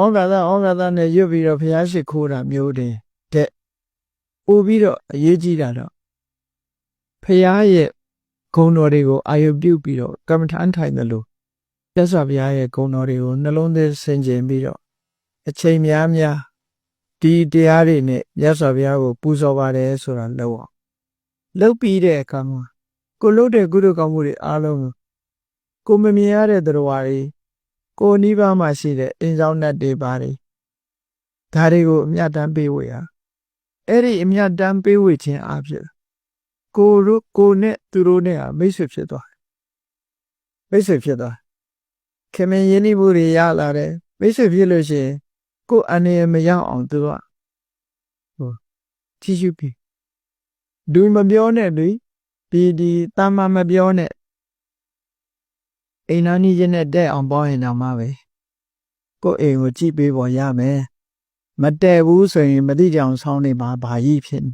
ဩဃာသဩဃာသနဲ့ရွတ်ပြီးတော့ဘုရားရှိခိုးတာမျိုးတွေတဲ့ပို့ပြီးတော့အရေးကြီးတာတော့ဘုရားရဲ့ဂုဏ်တော်တွေကိုအာရုံပြုပြီးတော့ကမ္မထမ်းထိုင်တယ်လို့မြတ်စွာဘုရားရဲ့ဂုဏ်တော်တွေကိုနှလုံးသွင်းဆင်ခြင်ပြီးတော့အချိန်များများဒီတရားတွေနဲ့မြတ်စွာဘုရားကိုပူဇော်ပါတယ်ဆိုတာလောက်အောင်လောက်ပြီးတဲ့အခါမှာကိုလုပ်တဲ့ကုသိုလ်ကောင်းမှုတွေအားလုံးကိုကိုမမြင်ရတဲ့တရားတွေ ကိုယ်နီးပါးမှာရှိတဲ့အင်းဆောင်နဲ့တွေပါတယ်ဒါတွေကိုအမြတ်တမ်းပေးဝေရအဲ့ဒီအမြတ်တမ်းပေးဝေခြင်းအဖြစ်ကိုတို့ကိုနဲ့သူတို့နဲ့ဟာမိတ်ဆွေဖြစ်သွားတယ်မိတ်ဆွေဖြစ်သွားခင်မင်းရင်းနှီးမှုတွေရလာတယ်မိတ်ဆွေဖြစ်လို့ရှိရင်ကိုယ်အနေနဲ့မရောက်အောင်သူကဟိုကြည့်ရှုပြီးဒူမပြောနဲ့လေဒီဒီတာမမပြောနဲ့ အိမ်နာနီးချင်းနဲ့တဲ့အောင်ပေါရင်တော့မှပဲကိုယ်အိမ်ကိုကြည့်ပေးပေါ်ရမယ်မတည့်ဘူးဆိုရင်မတိကြအောင်ဆောင်းနေမှာဘာကြီးဖြစ်နေ